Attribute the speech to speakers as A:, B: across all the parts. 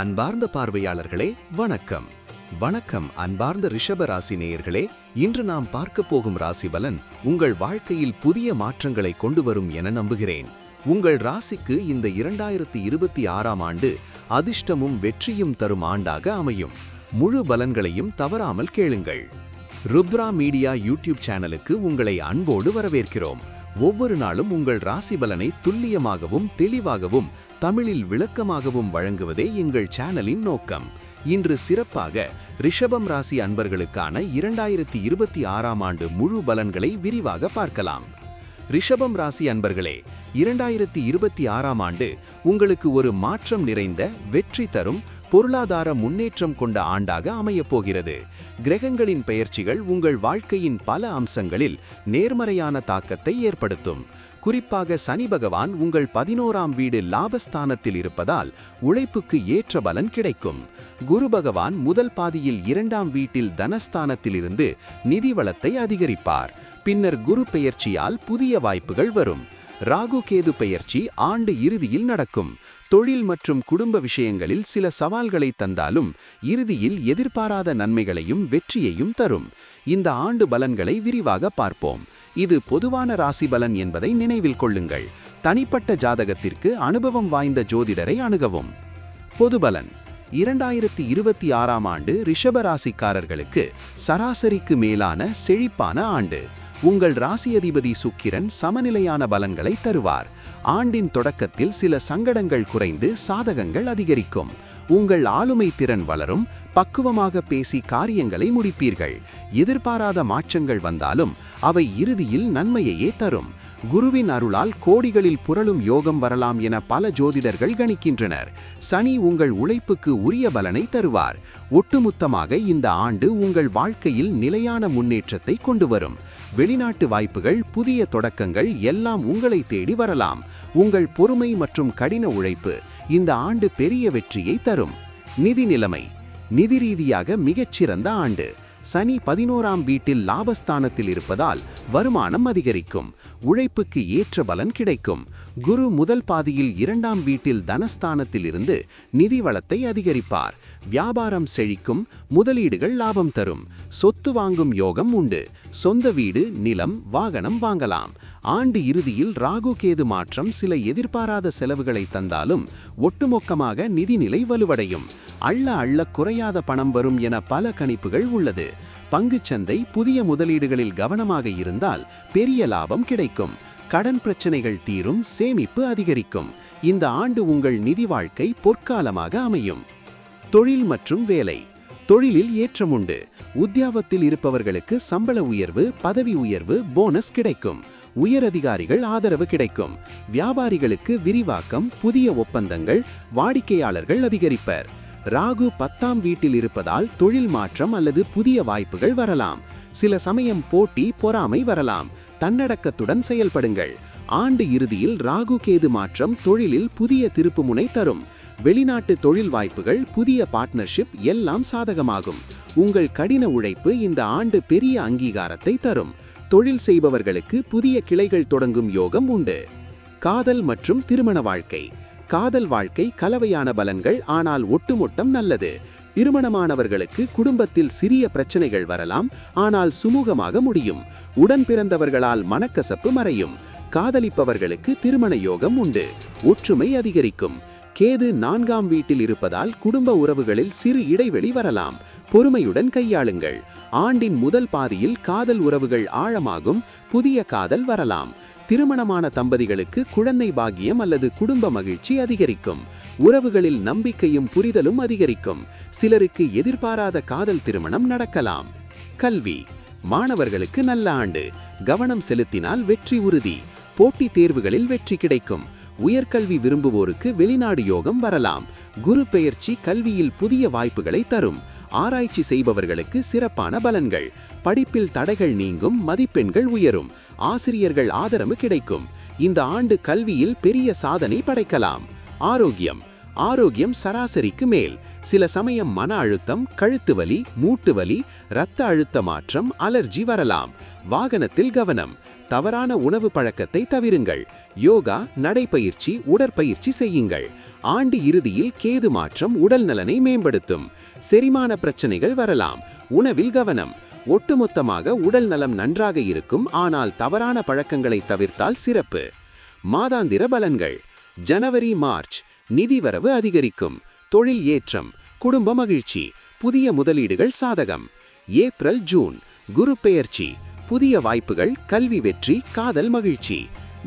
A: அன்பார்ந்த பார்வையாளர்களே வணக்கம். வணக்கம் அன்பார்ந்த ரிஷப ராசி நேயர்களே. இன்று நாம் பார்க்க போகும் ராசி பலன் உங்கள் வாழ்க்கையில் புதிய மாற்றங்களை கொண்டு வரும் என நம்புகிறேன். உங்கள் ராசிக்கு இந்த இரண்டாயிரத்தி இருபத்தி ஆறாம் ஆண்டு அதிர்ஷ்டமும் வெற்றியும் தரும் ஆண்டாக அமையும். முழு பலன்களையும் தவறாமல் கேளுங்கள். ருத்ரா மீடியா யூடியூப் சேனலுக்கு உங்களை அன்போடு வரவேற்கிறோம். ஒவ்வொரு நாளும் உங்கள் ராசி பலனை துல்லியமாகவும் தெளிவாகவும் தமிழில் விளக்கமாகவும் வழங்குவதே எங்கள் சேனலின் நோக்கம். இன்று சிறப்பாக ரிஷபம் ராசி அன்பர்களுக்கான இரண்டாயிரத்தி இருபத்தி ஆறாம் ஆண்டு முழு பலன்களை விரிவாக பார்க்கலாம். ரிஷபம் ராசி அன்பர்களே இரண்டாயிரத்தி இருபத்தி ஆறாம் ஆண்டு உங்களுக்கு ஒரு மாற்றம் நிறைந்த வெற்றி தரும் பொருளாதார முன்னேற்றம் கொண்ட ஆண்டாக அமையப் போகிறது. கிரகங்களின் பெயர்ச்சிகள் உங்கள் வாழ்க்கையின் பல அம்சங்களில் நேர்மறையான தாக்கத்தை ஏற்படுத்தும். குறிப்பாக சனி பகவான் உங்கள் பதினோராம் வீடு லாபஸ்தானத்தில் இருப்பதால் உழைப்புக்கு ஏற்ற பலன் கிடைக்கும். குரு பகவான் முதல் பாதியில் இரண்டாம் வீட்டில் தனஸ்தானத்திலிருந்து நிதி வளத்தை அதிகரிப்பார். பின்னர் குரு பெயர்ச்சியால் புதிய வாய்ப்புகள் வரும். ராகு கேது பெயர்ச்சி ஆண்டு இறுதியில் நடக்கும். தொழில் மற்றும் குடும்ப விஷயங்களில் சில சவால்களை தந்தாலும் இறுதியில் எதிர்பாராத நன்மைகளையும் வெற்றியையும் தரும். இந்த ஆண்டு பலன்களை விரிவாக பார்ப்போம். இது பொதுவான ராசி பலன் என்பதை நினைவில் கொள்ளுங்கள். தனிப்பட்ட ஜாதகத்திற்கு அனுபவம் வாய்ந்த ஜோதிடரை அணுகவும். பொதுபலன் இரண்டாயிரத்தி இருபத்தி ஆறாம் ஆண்டு ரிஷப ராசிக்காரர்களுக்கு சராசரிக்கு மேலான செழிப்பான ஆண்டு. உங்கள் ராசி அதிபதி சுக்கிரன் சமநிலையான பலன்களை தருவார். ஆண்டின் தொடக்கத்தில் சில சங்கடங்கள் குறைந்து சாதகங்கள் அதிகரிக்கும். உங்கள் ஆளுமை திறன் வளரும் பக்குவமாக பேசி காரியங்களை முடிப்பீர்கள். எதிர்பாராத மாற்றங்கள் வந்தாலும் அவை இறுதியில் நன்மையையே தரும். குருவின் அருளால் கோடிகளில் புரளும் யோகம் வரலாம் என பல ஜோதிடர்கள் கணிக்கின்றனர். சனி உங்கள் உழைப்புக்கு உரிய பலனை தருவார். ஒட்டுமொத்தமாக இந்த ஆண்டு உங்கள் வாழ்க்கையில் நிலையான முன்னேற்றத்தை கொண்டு வரும். வெளிநாட்டு வாய்ப்புகள் புதிய தொடக்கங்கள் எல்லாம் உங்களை தேடி வரலாம். உங்கள் பொறுமை மற்றும் கடின உழைப்பு இந்த ஆண்டு பெரிய வெற்றியை தரும். நிதி நிலைமை நிதி ரீதியாக மிகச்சிறந்த ஆண்டு. சனி பதினோராம் வீட்டில் லாபஸ்தானத்தில் இருப்பதால் வருமானம் அதிகரிக்கும். உழைப்புக்கு ஏற்ற பலன் கிடைக்கும். குரு முதல் பாதியில் இரண்டாம் வீட்டில் தனஸ்தானத்தில் இருந்து நிதி வளத்தை அதிகரிப்பார். வியாபாரம் செழிக்கும் முதலீடுகள் லாபம் தரும். சொத்து வாங்கும் யோகம் உண்டு. சொந்த வீடு நிலம் வாகனம் வாங்கலாம். ஆண்டு இறுதியில் ராகு கேது மாற்றம் சில எதிர்பாராத செலவுகளை தந்தாலும் ஒட்டுமொக்கமாக நிதிநிலை வலுவடையும். அள்ள அள்ள குறையாத பணம் வரும் என பல கணிப்புகள் உள்ளது. பங்குச்சந்தை புதிய முதலீடுகளில் கவனமாக இருந்தால் பெரிய லாபம் கிடைக்கும். கடன் பிரச்சனைகள் தீரும் சேமிப்பு அதிகரிக்கும். இந்த ஆண்டு உங்கள் நிதி வாழ்க்கை பொற்காலமாக அமையும். தொழில் மற்றும் வேலை. தொழிலில் ஏற்றம் உண்டு. உத்தியாவத்தில் இருப்பவர்களுக்கு சம்பள உயர்வு பதவி உயர்வு போனஸ் கிடைக்கும். உயர் அதிகாரிகள் ஆதரவு கிடைக்கும். வியாபாரிகளுக்கு விரிவாக்கம் புதிய ஒப்பந்தங்கள் வாடிக்கையாளர்கள் அதிகரிப்பர். ராகு பத்தாம் வீட்டில் இருப்பதால் தொழில் மாற்றம் அல்லது புதிய வாய்ப்புகள் வரலாம். சில சமயம் போட்டி பொறாமை வரலாம். தன்னடக்கத்துடன் செயல்படுங்கள். ஆண்டு இறுதியில் ராகு கேது மாற்றம் தொழிலில் புதிய திருப்புமுனை தரும். வெளிநாட்டு தொழில் வாய்ப்புகள் புதிய பார்ட்னர்ஷிப் எல்லாம் சாதகமாகும். உங்கள் கடின உழைப்பு இந்த ஆண்டு பெரிய அங்கீகாரத்தை தரும். தொழில் செய்பவர்களுக்கு புதிய கிளைகள் தொடங்கும் யோகம் உண்டு. காதல் மற்றும் திருமண வாழ்க்கை. காதல் வாழ்க்கை கலவையான பலன்கள் ஆனால் ஒட்டுமொட்டம் நல்லது. திருமணமானவர்களுக்கு குடும்பத்தில் சிறிய பிரச்சனைகள் வரலாம் ஆனால் சுமூகமாக முடியும். உடன் பிறந்தவர்களால் மனக்கசப்பு மறையும். காதலிப்பவர்களுக்கு திருமண யோகம் உண்டு. ஒற்றுமை அதிகரிக்கும். கேது நான்காம் வீட்டில் இருப்பதால் குடும்ப உறவுகளில் சிறு இடைவெளி வரலாம். பொறுமையுடன் கையாளுங்கள். ஆண்டின் முதல் பாதியில் காதல் உறவுகள் ஆழமாகும். புதிய காதல் வரலாம். திருமணமான தம்பதிகளுக்கு குழந்தை பாக்கியம் அல்லது குடும்ப மகிழ்ச்சி அதிகரிக்கும். உறவுகளில் நம்பிக்கையும் புரிதலும் அதிகரிக்கும். சிலருக்கு எதிர்பாராத காதல் திருமணம் நடக்கலாம். கல்வி. மாணவர்களுக்கு நல்ல ஆண்டு. கவனம் செலுத்தினால் வெற்றி உறுதி. போட்டித் தேர்வுகளில் வெற்றி கிடைக்கும். உயர்கல்வி விரும்புவோருக்கு வெளிநாடு யோகம் வரலாம். குரு பெயர்ச்சி கல்வியில் புதிய வாய்ப்புகளை தரும். ஆராய்ச்சி செய்பவர்களுக்கு சிறப்பான பலன்கள். படிப்பில் தடைகள் நீங்கும் மதிப்பெண்கள் உயரும். ஆசிரியர்கள் ஆதரவு கிடைக்கும். இந்த ஆண்டு கல்வியில் பெரிய சாதனை படைக்கலாம். ஆரோக்கியம். ஆரோக்கியம் சராசரிக்கு மேல். சில சமயம் மன அழுத்தம் கழுத்து வலி மூட்டு வலி இரத்த அழுத்த மாற்றம் அலர்ஜி வரலாம். வாகனத்தில் கவனம். தவறான உணவு பழக்கத்தை தவிருங்கள். யோகா நடைப்பயிற்சி உடற்பயிற்சி செய்யுங்கள். ஆண்டு இறுதியில் கேது மாற்றம் உடல் நலனை மேம்படுத்தும். செரிமான பிரச்சனைகள் வரலாம். உணவில் கவனம். ஒட்டுமொத்தமாக உடல் நலம் நன்றாக இருக்கும் ஆனால் தவறான பழக்கங்களை தவிர்த்தால் சிறப்பு. மாதாந்திர பலன்கள். ஜனவரி மார்ச். நிதி வரவு அதிகரிக்கும். தொழில் ஏற்றம் குடும்ப மகிழ்ச்சி புதிய முதலீடுகள் சாதகம். ஏப்ரல் ஜூன் குரு பெயர்ச்சி புதிய வாய்ப்புகள் கல்வி வெற்றி காதல் மகிழ்ச்சி.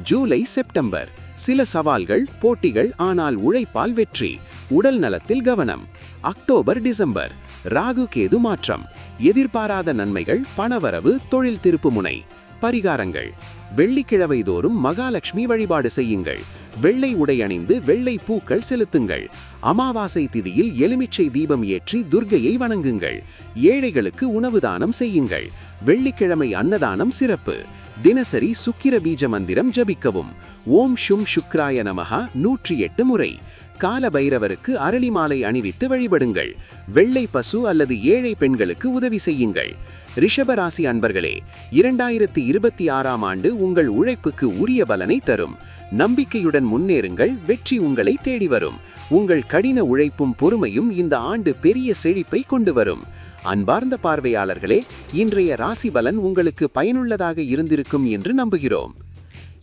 A: ஜூலை செப்டம்பர் சில சவால்கள் போட்டிகள் ஆனால் உழைப்பால் வெற்றி. உடல் நலத்தில் கவனம். அக்டோபர் டிசம்பர் ராகு கேது மாற்றம். எதிர்பாராத நன்மைகள் பணவரவு தொழில் திருப்புமுனை பரிகாரங்கள். வெள்ளிக்கிழமை தோறும் மகாலட்சுமி வழிபாடு செய்யுங்கள். வெள்ளை உடை அணிந்து வெள்ளை பூக்கள் செலுத்துங்கள். அமாவாசை திதியில் எலுமிச்சை தீபம் ஏற்றி துர்கையை வணங்குங்கள். ஏழைகளுக்கு உணவு தானம் செய்யுங்கள். வெள்ளிக்கிழமை அன்னதானம் சிறப்பு. தினசரி சுக்கிர பீஜ மந்திரம் ஜபிக்கவும். ஓம் ஷும் சுக்ராய நமகா நூற்றி எட்டு முறை. கால பைரவருக்கு அரளி மாலை அணிவித்து வழிபடுங்கள். வெள்ளை பசு அல்லது ஏழை பெண்களுக்கு உதவி செய்யுங்கள். ரிஷபராசி அன்பர்களே இரண்டாயிரத்தி இருபத்தி ஆறாம் ஆண்டு உங்கள் உழைப்புக்கு உரிய பலனை தரும். நம்பிக்கையுடன் முன்னேறுங்கள் வெற்றி உங்களை தேடி வரும். உங்கள் கடின உழைப்பும் பொறுமையும் இந்த ஆண்டு பெரிய செழிப்பை கொண்டு வரும். அன்பார்ந்த பார்வையாளர்களே இன்றைய ராசி பலன் உங்களுக்கு பயனுள்ளதாக இருந்திருக்கும் என்று நம்புகிறோம்.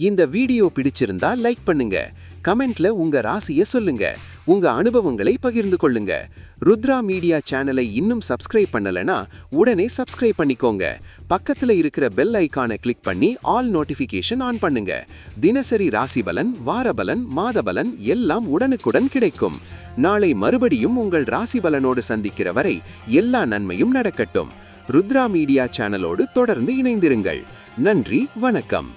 A: இந்த வீடியோ பிடிச்சிருந்தா லைக் பண்ணுங்க. கமெண்ட்ல உங்க ராசியை சொல்லுங்க. உங்க அனுபவங்களை பகிர்ந்து கொள்ளுங்க. ருத்ரா மீடியா சேனலை இன்னும் சப்ஸ்கிரைப் பண்ணலனா உடனே சப்ஸ்கிரைப் பண்ணிக்கோங்க. பக்கத்துல இருக்கிற பெல் ஐக்கானை கிளிக் பண்ணி ஆல் நோட்டிபிகேஷன் ஆன் பண்ணுங்க. தினசரி ராசி பலன் வாரபலன் மாதபலன் எல்லாம் உடனுக்குடன் கிடைக்கும். நாளை மறுபடியும் உங்கள் ராசி பலனோடு சந்திக்கிற வரை எல்லா நன்மையும் நடக்கட்டும். ருத்ரா மீடியா சேனலோடு தொடர்ந்து இணைந்திருங்கள். நன்றி வணக்கம்.